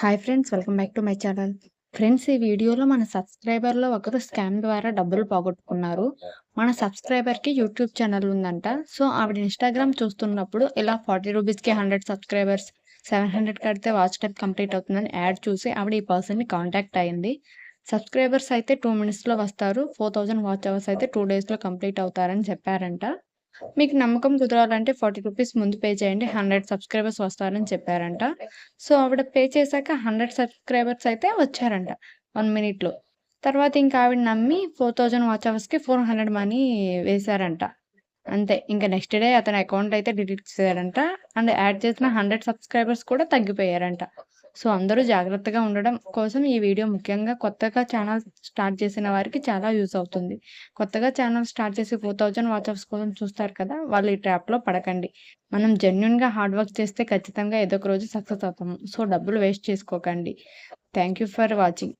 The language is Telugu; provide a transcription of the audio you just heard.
Hi friends welcome back to my channel friends ఈ వీడియోలో మన సబ్స్క్రైబర్లో ఒకరు స్కామ్ ద్వారా డబ్బులు పోగొట్టుకున్నారు. మన సబ్స్క్రైబర్కి యూట్యూబ్ ఛానల్ ఉందంట. సో ఆవిడ ఇన్స్టాగ్రామ్ చూస్తున్నప్పుడు ఇలా ఫార్టీ రూపీస్కి హండ్రెడ్ సబ్స్క్రైబర్స్ సెవెన్ హండ్రెడ్ కడితే వాచ్ టైప్ కంప్లీట్ అవుతుందని యాడ్ చూసి ఆవిడ ఈ పర్సన్ని కాంటాక్ట్ అయింది. సబ్స్క్రైబర్స్ అయితే టూ మినిట్స్లో వస్తారు ఫోర్ థౌజండ్ వాచ్ అవర్స్ అయితే టూ డేస్లో కంప్లీట్ అవుతారని చెప్పారంట. మీకు నమ్మకం కుదరాలంటే ఫార్టీ రూపీస్ ముందు పే చేయండి. హండ్రెడ్ సబ్స్క్రైబర్స్ వస్తారని చెప్పారంట. సో ఆవిడ పే చేశాక హండ్రెడ్ సబ్స్క్రైబర్స్ అయితే వచ్చారంట వన్ మినిట్లో. తర్వాత ఇంకా ఆవిడ నమ్మి ఫోర్ థౌజండ్ వాచ్ అవర్స్కి ఫోర్ హండ్రెడ్ మనీ వేశారంట. అంతే. ఇంకా నెక్స్ట్ డే అతని అకౌంట్ అయితే డిలీట్ చేశారంట. అండ్ యాడ్ చేసిన హండ్రెడ్ సబ్స్క్రైబర్స్ కూడా తగ్గిపోయారంట. సో అందరూ జాగ్రత్తగా ఉండడం కోసం ఈ వీడియో ముఖ్యంగా కొత్తగా ఛానల్ స్టార్ట్ చేసిన వారికి చాలా యూస్ అవుతుంది. కొత్తగా ఛానల్ స్టార్ట్ చేసి ఫోర్ థౌజండ్ వాచర్స్ కోసం చూస్తారు కదా వాళ్ళు ఈ ట్రాప్లో పడకండి. మనం జెన్యున్గా హార్డ్ వర్క్ చేస్తే ఖచ్చితంగా ఏదో ఒక రోజు సక్సెస్ అవుతాము. సో డబ్బులు వేస్ట్ చేసుకోకండి. Thank you for watching.